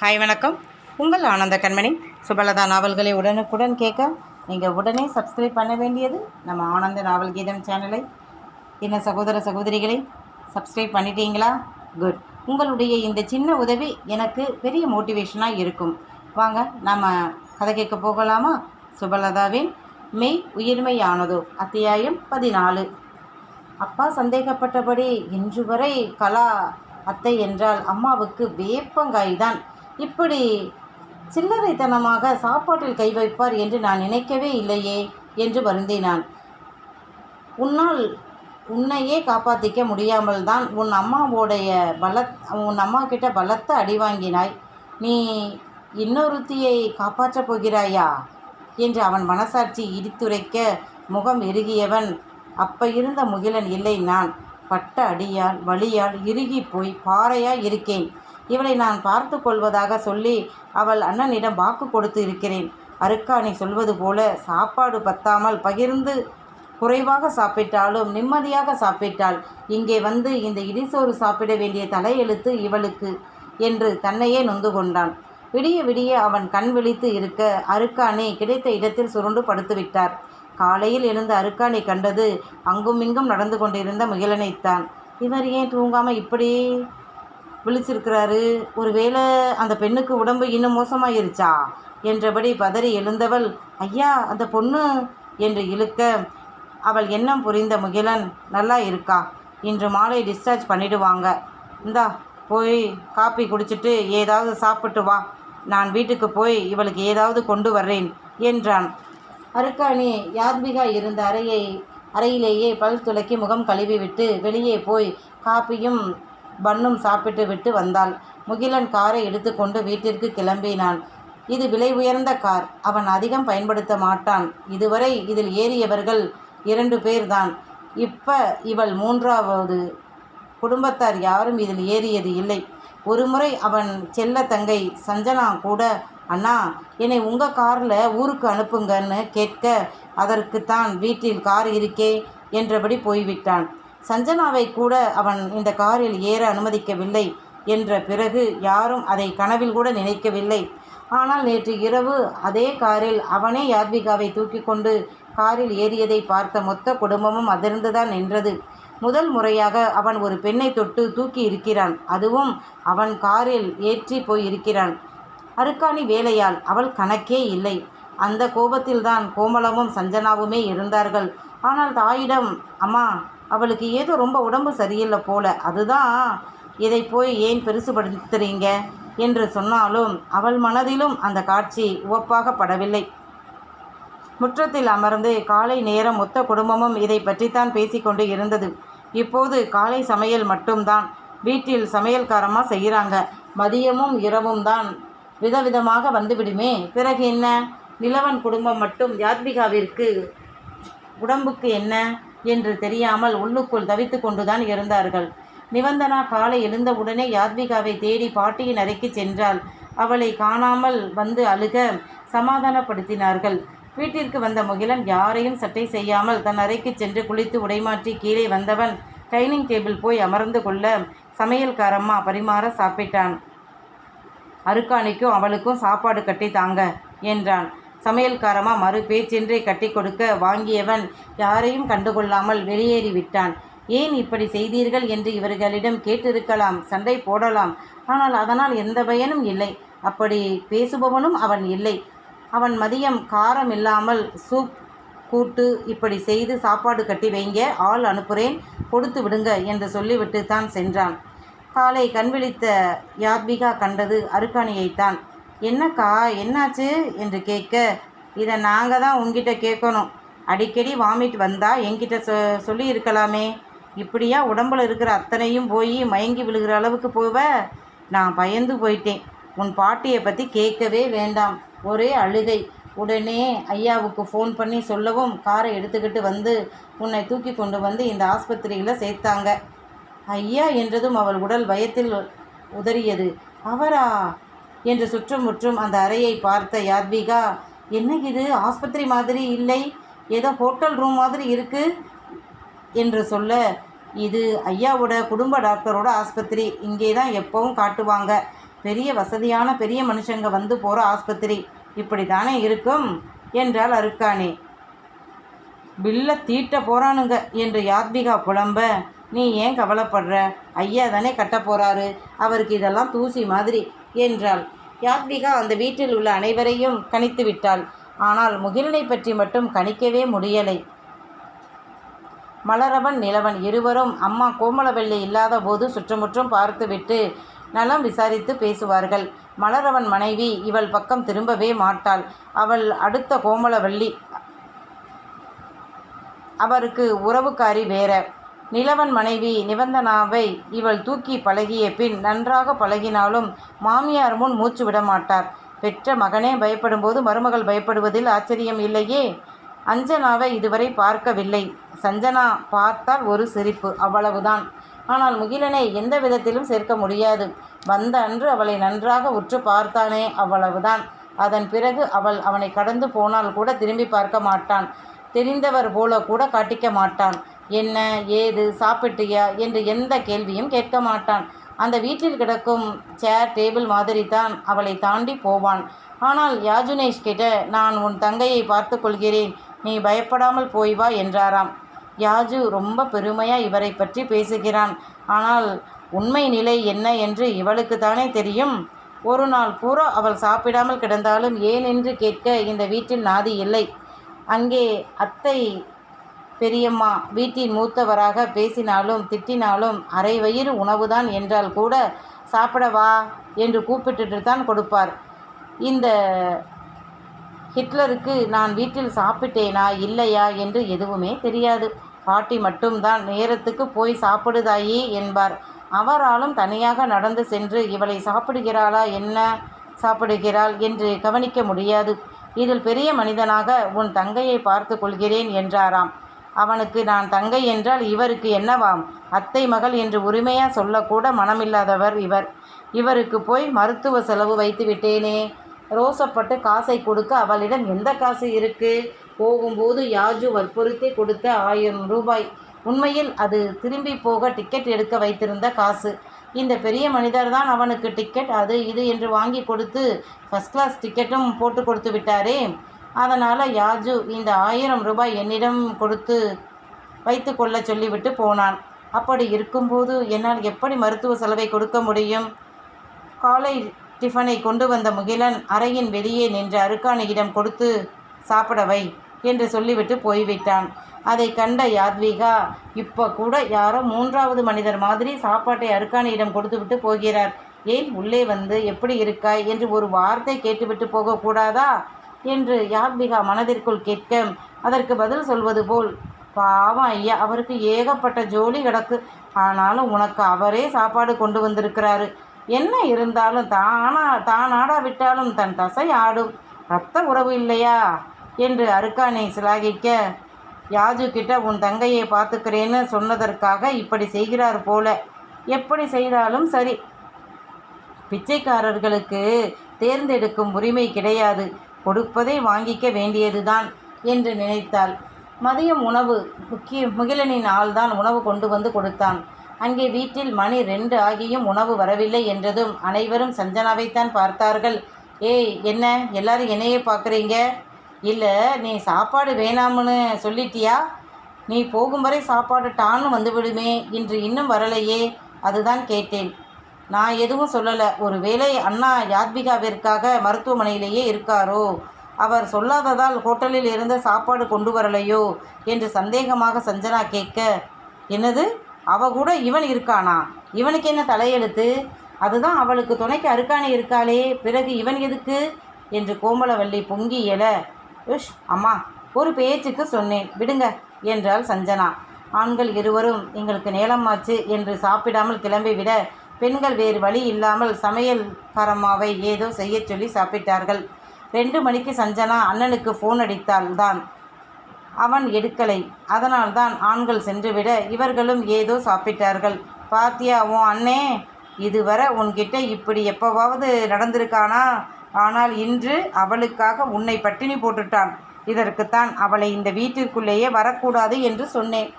Hi வணக்கம். உங்கள் ஆனந்த கண்மணி. சுபலதா நாவல்களை உடனுக்குடன் கேட்க நீங்கள் உடனே சப்ஸ்கிரைப் பண்ண வேண்டியது நம்ம ஆனந்த நாவல் கீதம் சேனலை என்ன சகோதர சகோதரிகளை சப்ஸ்கிரைப் பண்ணிட்டீங்களா? குட் உங்களுடைய இந்த சின்ன உதவி எனக்கு பெரிய மோட்டிவேஷனாக இருக்கும். வாங்க நாம் கதை கேட்க போகலாமா? சுபலதாவின் மெய் உயிர்மையானதோ அத்தியாயம் பதினாலு. அப்பா சந்தேகப்பட்டபடி இன்று வரை கலா அத்தை என்றால் அம்மாவுக்கு வேப்பங்காய் தான். இப்படி சில்லறைத்தனமாக சாப்பாட்டில் கை வைப்பார் என்று நான் நினைக்கவே இல்லையே என்று வருந்தினான். உன்னால் உன்னையே காப்பாற்றிக்க முடியாமல் தான் உன் அம்மாவோடைய பலத் உன் அம்மா கிட்ட பலத்த அடி வாங்கினாய். நீ இன்னொருத்தியை காப்பாற்றப் போகிறாயா? என்று அவன் மனசாட்சி இடித்துரைக்க முகம் இறுகியவன் அப்ப இருந்த முகிலன் இல்லை நான் பட்ட அடியால் வழியால் இறுகி போய் பாறையாய் இருக்கேன். இவளை நான் பார்த்து கொள்வதாக சொல்லி அவள் அண்ணனிடம் வாக்கு கொடுத்து இருக்கிறேன். அருக்காணி சொல்வது போல சாப்பாடு பத்தாமல் பகிர்ந்து குறைவாக சாப்பிட்டாலும் நிம்மதியாக சாப்பிட்டாள். இங்கே வந்து இந்த இடிசோறு சாப்பிட வேண்டிய தலையெழுத்து இவளுக்கு என்று தன்னையே நொந்து கொண்டான். விடிய விடிய அவன் கண் விழித்து இருக்க அருக்காணி கிடைத்த இடத்தில் சுருண்டு படுத்துவிட்டார் காலையில் எழுந்த அருக்காணி கண்டது அங்குமிங்கும் நடந்து கொண்டிருந்த முயலனைத்தான் இவர் ஏன் தூங்காமல் இப்படி விழிச்சிருக்கிறாரு. ஒருவேளை அந்த பெண்ணுக்கு உடம்பு இன்னும் மோசமாயிருச்சா? என்றபடி பதறி எழுந்தவள் ஐயா அந்த பொண்ணு என்று இழுக்க அவள் எண்ணம் புரிந்த முகிலன் நல்லா இருக்கா? இன்று மாலை டிஸ்சார்ஜ் பண்ணிடுவாங்க. இந்தா போய் காப்பி குடிச்சிட்டு ஏதாவது சாப்பிட்டு வா. நான் வீட்டுக்கு போய் இவளுக்கு ஏதாவது கொண்டு வர்றேன் என்றான். அருக்காணி யாத்மிகா இருந்த அறையை அறையிலேயே பல் துளக்கி முகம் கழுவி விட்டு வெளியே போய் காப்பியும் பன்னும் சாப்பிட்டு விட்டு வந்தாள். முகிலன் காரை எடுத்துக்கொண்டு வீட்டிற்கு கிளம்பினான். இது விலை உயர்ந்த கார். அவன் அதிகம் பயன்படுத்த மாட்டான். இதுவரை இதில் ஏறியவர்கள் இரண்டு பேர்தான். இப்ப இவள் மூன்றாவது. குடும்பத்தார் யாரும் இதில் ஏறியது இல்லை. ஒருமுறை அவன் செல்ல தங்கை சஞ்சனா கூட அண்ணா என்னை உங்கள் காரில் ஊருக்கு அனுப்புங்கன்னு கேட்க அதற்குத்தான் வீட்டில் கார் இருக்கே என்றபடி போய்விட்டான். சஞ்சனாவை கூட அவன் இந்த காரில் ஏற அனுமதிக்கவில்லை. என்ற பிறகு யாரும் அதை கனவில் கூட நினைக்கவில்லை. ஆனால் நேற்று இரவு அதே காரில் அவனே யாத்விகாவை தூக்கி கொண்டு காரில் ஏறியதை பார்த்த மொத்த குடும்பமும் அதிர்ந்துதான் நின்றது. முதல் முறையாக அவன் ஒரு பெண்ணை தொட்டு தூக்கி இருக்கிறான். அதுவும் அவன் காரில் ஏற்றி போய் இருக்கிறான் அருக்காணி வேலையால் அவள் கணக்கே இல்லை. அந்த கோபத்தில்தான் கோமலமும் சஞ்சனாவுமே இருந்தார்கள். ஆனால் தாயிடம் அம்மா அவளுக்கு ஏதோ ரொம்ப உடம்பு சரியில்லை போல. அதுதான் இதை போய் ஏன் பெருசுபடுத்துறீங்க? என்று சொன்னாலும் அவள் மனதிலும் அந்த காட்சி உவப்பாக படவில்லை முற்றத்தில் அமர்ந்து காலை நேரம் மொத்த குடும்பமும் இதை பற்றித்தான் பேசிக்கொண்டு இருந்தது. இப்போது காலை சமையல் மட்டும்தான். வீட்டில் சமையல்காரமாக செய்கிறாங்க மதியமும் இரவும் தான். விதவிதமாக வந்துவிடுமே. பிறகு என்ன? நிலவன் குடும்பம் மட்டும் யாத்மிகாவிற்கு உடம்புக்கு என்ன? என்று தெரியாமல் உள்ளுக்குள் தவித்து கொண்டுதான் இருந்தார்கள். நிபந்தனா காலை எழுந்தவுடனே யாத்விகாவை தேடி பாட்டியின் அறைக்கு சென்றாள். அவளை காணாமல் வந்து அழுக சமாதானப்படுத்தினார்கள். வீட்டிற்கு வந்த முகிலன் யாரையும் சட்டை செய்யாமல் தன் அறைக்கு சென்று குளித்து உடைமாற்றி கீழே வந்தவன் டைனிங் டேபிள் போய் அமர்ந்து கொள்ள சமையல்காரம்மா பரிமாற சாப்பிட்டான். அருக்காணிக்கும் அவளுக்கும் சாப்பாடு கட்டி தாங்க என்றான். சமையல்காரமா மறு பேச்சென்றே கட்டி கொடுக்க வாங்கியவன் யாரையும் கண்டுகொள்ளாமல் வெளியேறி விட்டான். ஏன் இப்படி செய்தீர்கள் என்று இவர்களிடம் கேட்டிருக்கலாம் சண்டை போடலாம். ஆனால் அதனால் எந்த பயனும் இல்லை. அப்படி பேசுபவனும் அவன் இல்லை. அவன் மதியம் காரம் இல்லாமல் சூப் கூட்டு இப்படி செய்து சாப்பாடு கட்டி வைங்க ஆள் அனுப்புகிறேன் கொடுத்து விடுங்க என்று சொல்லிவிட்டு தான் சென்றான். காலை கண்விழித்த யாத்விகா கண்டது அருக்காணியைத்தான். என்னக்கா என்னாச்சு? என்று கேட்க இதை நாங்கள் தான் உங்ககிட்ட கேட்கணும். அடிக்கடி வாமிட் வந்தால் என்கிட்ட சொ சொல்லி இருக்கலாமே. இப்படியா உடம்புல இருக்கிற அத்தனையும் போய் மயங்கி விழுகிற அளவுக்கு போவ? நான் பயந்து போயிட்டேன். உன் பாட்டியை பற்றி கேட்கவே வேண்டாம். ஒரே அழுகை. உடனே ஐயாவுக்கு ஃபோன் பண்ணி சொல்லவும் காரை எடுத்துக்கிட்டு வந்து உன்னை தூக்கி கொண்டு வந்து இந்த ஆஸ்பத்திரியில் சேர்த்தாங்க. ஐயா என்றதும் அவள் உடல் பயத்தில் உதறியது. அவரா? என்று சுற்றுமுற்றும் அந்த அறையை பார்த்த யாத்விகா என்ன இது? ஆஸ்பத்திரி மாதிரி இல்லை? ஏதோ ஹோட்டல் ரூம் மாதிரி இருக்கு? என்று சொல்ல இது ஐயாவோட குடும்ப டாக்டரோட ஆஸ்பத்திரி. இங்கே தான் எப்பவும் காட்டுவாங்க. பெரிய வசதியான பெரிய மனுஷங்க வந்து போகிற ஆஸ்பத்திரி. இப்படி தானே இருக்கும்? என்றால் அருக்கானே பில்ல தீட்ட போகிறானுங்க என்று யாத்விகா புலம்ப நீ ஏன் கவலைப்படுற? ஐயா தானே கட்ட போகிறாரு அவருக்கு இதெல்லாம் தூசி மாதிரி. என்றாள். யாத்விகா அந்த வீட்டில் உள்ள அனைவரையும் கணித்து விட்டாள். ஆனால் முகிலனை பற்றி மட்டும் கணிக்கவே முடியலை. மலரவன் நிலவன் இருவரும் அம்மா கோமலவெள்ளி இல்லாத போது சுற்றுமுற்றும் பார்த்துவிட்டு நலம் விசாரித்து பேசுவார்கள். மலரவன் மனைவி இவள் பக்கம் திரும்பவே மாட்டாள். அவள் அடுத்த கோமலவள்ளி அவருக்கு உறவுக்காரி வேற. நிலவன் மனைவி நிபந்தனாவை இவள் தூக்கி பழகிய பின் நன்றாக பழகினாலும் மாமியார் முன் மூச்சு விட மாட்டார். பெற்ற மகனே பயப்படும்போது மருமகள் பயப்படுவதில் ஆச்சரியம் இல்லையே. அஞ்சனாவை இதுவரை பார்க்கவில்லை. சஞ்சனா பார்த்தால் ஒரு சிரிப்பு அவ்வளவுதான். ஆனால் முகிலனை எந்த விதத்திலும் சேர்க்க முடியாது. வந்த அன்று அவளை நன்றாக உற்று பார்த்தானே அவ்வளவுதான். அதன் பிறகு அவள் அவனை கடந்து போனால் கூட திரும்பி பார்க்க மாட்டான். தெரிந்தவர் போல கூட காட்டிக்க மாட்டான். என்ன ஏது சாப்பிட்டியா என்று எந்த கேள்வியும் கேட்க மாட்டான். அந்த வீட்டில் கிடக்கும் சேர் டேபிள் மாதிரி தான் அவளை தாண்டி போவான். ஆனால் யாஜுனேஷ் கிட்ட நான் உன் தங்கையை பார்த்து கொள்கிறேன். நீ பயப்படாமல் போய் வா என்றாராம். யாஜு ரொம்ப பெருமையாக இவரை பற்றி பேசுகிறான். ஆனால் உண்மை நிலை என்ன என்று இவளுக்கு தானே தெரியும். ஒரு நாள் பூரா அவள் சாப்பிடாமல் கிடந்தாலும் ஏன் என்று கேட்க இந்த வீட்டில் நாதி இல்லை. அங்கே அத்தை பெரியம்மா வீட்டின் மூத்தவராக பேசினாலும் திட்டினாலும் அரை வயிறு உணவுதான் என்றால் கூட சாப்பிட வா என்று கூப்பிட்டுட்டு தான் கொடுப்பார். இந்த ஹிட்லருக்கு நான் வீட்டில் சாப்பிட்டேனா இல்லையா என்று எதுவுமே தெரியாது. பாட்டி மட்டும்தான் நேரத்துக்கு போய் சாப்பிடுதாயி என்பார். அவராலும் தனியாக நடந்து சென்று இவளை சாப்பிடுகிறாளா என்ன சாப்பிடுகிறாள்? என்று கவனிக்க முடியாது. இதில் பெரிய மனிதனாக உன் தங்கையை பார்த்து கொள்கிறேன் என்றாராம். அவனுக்கு நான் தங்கை என்றால் இவருக்கு என்னவாம்? அத்தை மகள் என்று உரிமையா சொல்லக்கூட மனமில்லாதவர் இவர். இவருக்கு போய் மருத்துவ செலவு வைத்து விட்டேனே. ரோசப்பட்டு காசை கொடுக்க அவளிடம் எந்த காசு இருக்கு? போகும்போது யாஜு வற்புறுத்தி கொடுத்த ஆயிரம் ரூபாய். உண்மையில் அது திரும்பி போக டிக்கெட் எடுக்க வைத்திருந்த காசு. இந்த பெரிய மனிதர் தான் அவனுக்கு டிக்கெட் அது இது என்று வாங்கி கொடுத்து ஃபஸ்ட் கிளாஸ் டிக்கெட்டும் போட்டு கொடுத்து விட்டாரே. அதனால் யாஜு இந்த ஆயிரம் ரூபாய் என்னிடம் கொடுத்து வைத்து கொள்ள சொல்லிவிட்டு போனான். அப்படி இருக்கும்போது என்னால் எப்படி மருத்துவ செலவை கொடுக்க முடியும்? காலை டிஃபனை கொண்டு வந்த முகிலன் அறையின் வெளியே நின்ற அருக்காணியிடம் கொடுத்து சாப்பிடவை என்று சொல்லிவிட்டு போய்விட்டான். அதை கண்ட யாத்விகா இப்போ கூட யாரோ மூன்றாவது மனிதர் மாதிரி சாப்பாட்டை அருக்காணியிடம் கொடுத்துவிட்டு போகிறார். ஏன் உள்ளே வந்து எப்படி இருக்காய்? என்று ஒரு வார்த்தை கேட்டுவிட்டு போகக்கூடாதா? என்று யாத்விகா மனதிற்குள் கேட்க அதற்கு பதில் சொல்வது போல். பாவம் ஐயா அவருக்கு ஏகப்பட்ட ஜோலி கிடக்கு. ஆனாலும் உனக்கு அவரே சாப்பாடு கொண்டு வந்திருக்கிறாரு. என்ன இருந்தாலும் தானா தான் ஆடாவிட்டாலும் தன் தசை ஆடும். ரத்த உறவு இல்லையா? என்று அருக்கானை சிலாகிக்க யாஜு கிட்ட உன் தங்கையை பார்த்துக்கிறேன்னு சொன்னதற்காக இப்படி செய்கிறார் போல. எப்படி செய்தாலும் சரி. பிச்சைக்காரர்களுக்கு தேர்ந்தெடுக்கும் உரிமை கிடையாது. கொடுப்பதை வாங்கிக்க வேண்டியதுதான் என்று நினைத்தாள். மதியம் உணவு முக்கிய முகிலனின் ஆள்தான் உணவு கொண்டு வந்து கொடுத்தான். அங்கே வீட்டில் மணி ரெண்டு ஆகியும் உணவு வரவில்லை என்றதும் அனைவரும் சஞ்சனாவைத்தான் பார்த்தார்கள். ஏய் என்ன? எல்லாரும் என்னையே பார்க்குறீங்க? இல்லை நீ சாப்பாடு வேணாம்னு சொல்லிட்டியா? நீ போகும் வரை சாப்பாடு டான்னு வந்துவிடுமே இன்று இன்னும் வரலையே அதுதான் கேட்டேன். நான் எதுவும் சொல்லலை. ஒரு வேளை அண்ணா யாத்விகாவிற்காக மருத்துவமனையிலேயே இருக்காரோ? அவர் சொல்லாததால் ஹோட்டலில் இருந்த சாப்பாடு கொண்டு வரலையோ? என்று சந்தேகமாக சஞ்சனா கேட்க என்னது? அவ கூட இவன் இருக்கானா? இவனுக்கு என்ன தலையெழுத்து? அதுதான் அவளுக்கு துணைக்கு அருக்கானே இருக்காளே. பிறகு இவன் எதுக்கு? என்று கோமலவல்லி பொங்கி எழ உஷ் அம்மா ஒரு பேச்சுக்கு சொன்னேன். விடுங்க என்றாள் சஞ்சனா. ஆண்கள் இருவரும் எங்களுக்கு நேலமாச்சு என்று சாப்பிடாமல் கிளம்பிவிட பெண்கள் வேறு வழி இல்லாமல் சமையல்காரம்மாவை ஏதோ செய்யச் சொல்லி சாப்பிட்டார்கள். ரெண்டு மணிக்கு சஞ்சனா அண்ணனுக்கு ஃபோன் அடித்தால் தான். அவன் எடுக்கலை. அதனால்தான் ஆண்கள் சென்றுவிட இவர்களும் ஏதோ சாப்பிட்டார்கள். பாத்தியா உன் அண்ணே இதுவரை உன்கிட்ட இப்படி எப்போவாவது நடந்திருக்கானா? ஆனால் இன்று அவளுக்காக உன்னை பட்டினி போட்டுட்டான். இதற்குத்தான் அவளை இந்த வீட்டிற்குள்ளேயே வரக்கூடாது என்று சொன்னேன்.